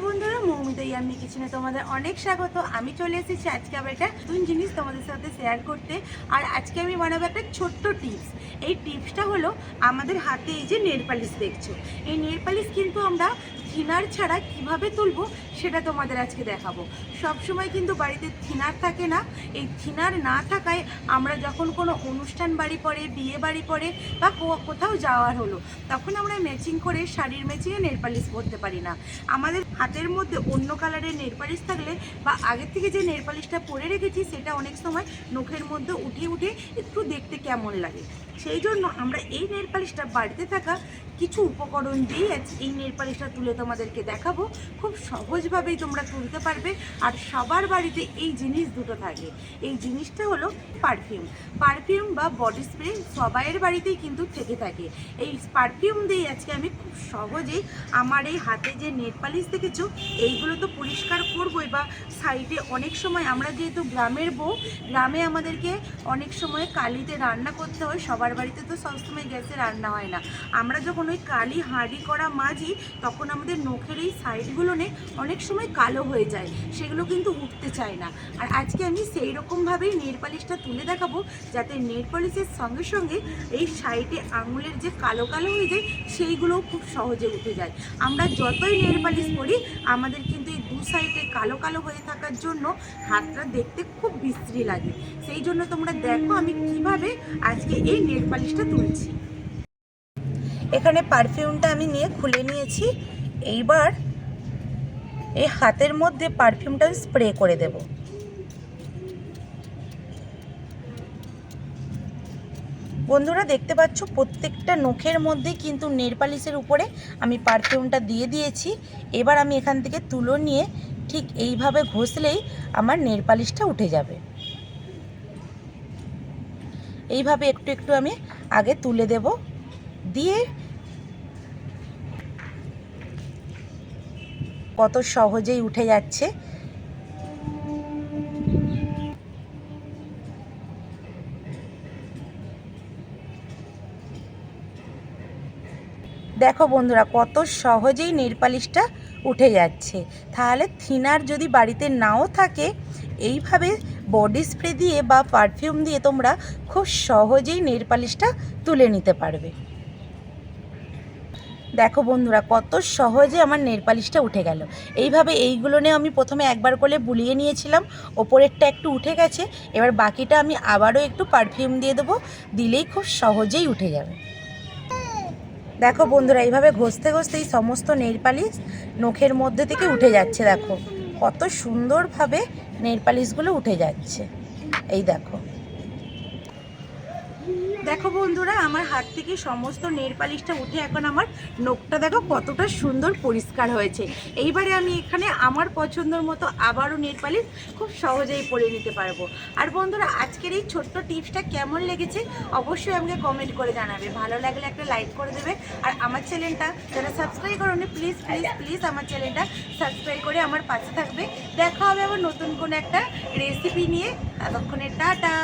বন্ধুরা, মৌমিতা ইয়ামি কিচেনে তোমাদের অনেক স্বাগত। আমি চলে এসেছি আজকে আবার একটা নতুন জিনিস তোমাদের সাথে শেয়ার করতে। আর আজকে আমি বানাবো একটা ছোট্ট টিপস এই টিপসটা হলো আমাদের হাতে এই যে নেল দেখছ। এই নেল কিন্তু আমরা থিনার ছাড়া কীভাবে তুলবো সেটা তোমাদের আজকে দেখাবো। সব সময় কিন্তু বাড়িতে থিনার থাকে না। এই থিনার না থাকায় আমরা যখন কোনো অনুষ্ঠান বাড়ি পড়ে, বিয়ে বাড়ি পড়ে বা কোথাও যাওয়ার হলো, তখন আমরা ম্যাচিং করে শাড়ির ম্যাচিংয়ে নেল পালিশ পরতে পারি না। আমাদের হাতের মধ্যে অন্য কালারের নেল পালিশ থাকলে বা আগের থেকে যে নেল পালিশটা পরে রেখেছি সেটা অনেক সময় নখের মধ্যে উঠে উঠে একটু দেখতে কেমন লাগে। সেই জন্য আমরা এই নেল পালিশটা বাড়িতে থাকা কিছু উপকরণ দিয়ে এই নেল পালিশটা তুলে তোমাদেরকে দেখাবো। খুব সহজভাবেই তোমরা তুলতে পারবে। আর সবার বাড়িতে এই জিনিস দুটো থাকে। এই জিনিসটা হলো পারফিউম পারফিউম বা বডি স্প্রে সবাইয়ের বাড়িতেই কিন্তু থেকে থাকে। এই পারফিউম দিয়ে আজকে আমি খুব সহজেই আমার এই হাতে যে নেট পালিশ দেখেছ, এইগুলো তো পরিষ্কার করবোই বা সাইডে অনেক সময় আমরা যেহেতু গ্রামের বউ, গ্রামে আমাদেরকে অনেক সময় কালিতে রান্না করতে হয়। সবার বাড়িতে তো সবসময় গ্যাসে রান্না হয় না। আমরা যখন ওই কালি হাঁড়ি করা মাঝি তখন আমাদের নখের এই সাইডগুলো নে অনেক সময় কালো হয়ে যায়। সেগুলো কিন্তু উঠতে চায় না। আর আজকে আমি সেই রকমভাবেই নেল পালিশটা তুলে দেখাবো, যাতে নেল পালিশের সঙ্গে সঙ্গে এই সাইডে আঙুলের যে কালো কালো হয়ে যায়, সেইগুলোও খুব সহজে উঠে যায়। আমরা যতই নেল পালিশ করি, আমাদের কিন্তু এই দু সাইডে কালো কালো হয়ে থাকার জন্য হাতটা দেখতে খুব বিশ্রী লাগে। সেই জন্য তোমরা দেখো আমি কীভাবে আজকে এই নেল পালিশটা তুলছি। এখানে পারফিউমটা আমি নিয়ে খুলে নিয়েছি। এইবার এই হাতের মধ্যে পারফিউমটা আমি স্প্রে করে দেব। বন্ধুরা, দেখতে পাচ্ছ প্রত্যেকটা নখের মধ্যে কিন্তু নেল পালিশের উপরে আমি পারফিউমটা দিয়ে দিয়েছি। এবার আমি এখান থেকে তুলো নিয়ে ঠিক এইভাবে ঘষলেই আমার নেল পালিশটা উঠে যাবে। এইভাবে একটু একটু আমি আগে তুলে দেব। দিয়ে কত সহজেই উঠে যাচ্ছে। দেখো বন্ধুরা, কত সহজেই নেল পালিশটা উঠে যাচ্ছে। তাহলে থিনার যদি বাড়িতে নাও থাকে, এইভাবে বডি স্প্রে দিয়ে বা পারফিউম দিয়ে তোমরা খুব সহজেই নেল পালিশটা তুলে নিতে পারবে। দেখো বন্ধুরা, কত সহজে আমার নেল পালিশটা উঠে গেল। এইভাবে এইগুলো নিয়ে আমি প্রথমে একবার করে বুলিয়ে নিয়েছিলাম, ওপরেরটা একটু উঠে গেছে, এবার বাকিটা আমি আবারও একটু পারফিউম দিয়ে দেবো, দিলেই খুব সহজেই উঠে যাবে। দেখো বন্ধুরা, এইভাবে ঘষতে ঘষতে এই সমস্ত নেল পালিশ নখের মধ্যে থেকে উঠে যাচ্ছে, দেখো। কত সুন্দরভাবে নেল পালিশগুলো উঠে যাচ্ছে। এই দেখো। দেখো বন্ধুরা, আমার হাত থেকে সমস্ত নেল পালিশটা উঠে এখন আমার নখটা দেখো কতটা সুন্দর পরিষ্কার হয়েছে। এইবারে আমি এখানে আমার পছন্দের মতো আবারও নেল পালিশ খুব সহজেই পরে নিতে পারব। আর বন্ধুরা, আজকের এই ছোট্ট টিপসটা কেমন লেগেছে অবশ্যই আমাকে কমেন্ট করে জানাবে। ভালো লাগলে একটা লাইক করে দেবে। আর আমার চ্যানেলটা যারা সাবস্ক্রাইব করোনি প্লিজ প্লিজ প্লিজ আমার চ্যানেলটা সাবস্ক্রাইব করে আমার পাশে থাকবে। দেখা হবে আবার নতুন কোনো একটা রেসিপি নিয়ে। ততক্ষণে টাটা।